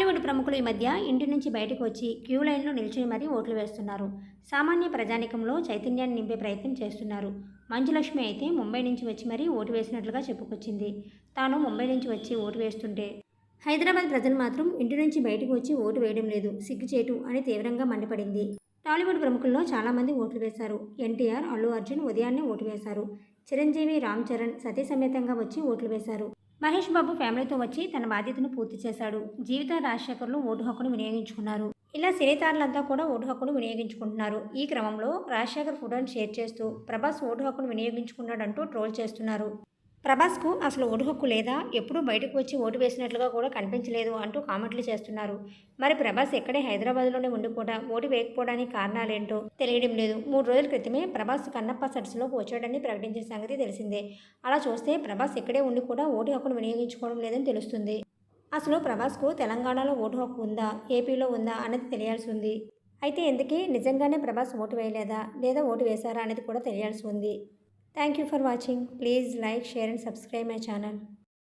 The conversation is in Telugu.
టాలీవుడ్ ప్రముఖులు ఈ మధ్య ఇంటి నుంచి బయటకు వచ్చి క్యూ లైన్లో నిల్చుని మరీ ఓట్లు వేస్తున్నారు. సామాన్య ప్రజానికంలో చైతన్యాన్ని నింపే ప్రయత్నం చేస్తున్నారు. మంజులక్ష్మి అయితే ముంబై నుంచి వచ్చి మరీ ఓటు వేసినట్లుగా చెప్పుకొచ్చింది. తాను ముంబై నుంచి వచ్చి ఓటు వేస్తుంటే హైదరాబాద్ ప్రజలు మాత్రం ఇంటి నుంచి బయటకు వచ్చి ఓటు వేయడం లేదు సిగ్గుచేటు అని తీవ్రంగా మండిపడింది. టాలీవుడ్ ప్రముఖుల్లో చాలామంది ఓట్లు వేశారు. ఎన్టీఆర్ అల్లు అర్జున్ ఉదయాన్నే ఓటు వేశారు. చిరంజీవి రామ్ చరణ్ సతీ సమేతంగా వచ్చి ఓట్లు వేశారు. మహేష్ బాబు ఫ్యామిలీతో వచ్చి తన బాధ్యతను పూర్తి చేశాడు. జీవిత రాజశేఖర్లు ఓటు హక్కును వినియోగించుకున్నారు. ఇలా సినీతారులంతా కూడా ఓటు హక్కును వినియోగించుకుంటున్నారు. ఈ క్రమంలో రాజశేఖర్ ఫోటోను షేర్ చేస్తూ ప్రభాస్ ఓటు హక్కును వినియోగించుకున్నాడంటూ ట్రోల్ చేస్తున్నారు. ప్రభాస్కు అసలు ఓటు హక్కు లేదా? ఎప్పుడూ బయటకు వచ్చి ఓటు వేసినట్లుగా కూడా కనిపించలేదు అంటూ కామెంట్లు చేస్తున్నారు. మరి ప్రభాస్ ఎక్కడే హైదరాబాద్లోనే ఉండి కూడా ఓటు వేయకపోవడానికి కారణాలేంటో తెలియడం లేదు. మూడు రోజుల క్రితమే ప్రభాస్ కన్నప్ప సరస్సులో వచ్చాడని ప్రకటించిన సంగతి తెలిసిందే. అలా చూస్తే ప్రభాస్ ఎక్కడే ఉండి కూడా ఓటు హక్కును వినియోగించుకోవడం లేదని తెలుస్తుంది. అసలు ప్రభాస్కు తెలంగాణలో ఓటు హక్కు ఉందా? ఏపీలో ఉందా? అన్నది తెలియాల్సి ఉంది. అయితే ఎందుకే నిజంగానే ప్రభాస్ ఓటు వేయలేదా? లేదా ఓటు వేశారా? అనేది కూడా తెలియాల్సి ఉంది. Thank you for watching. Please like, share and subscribe my channel.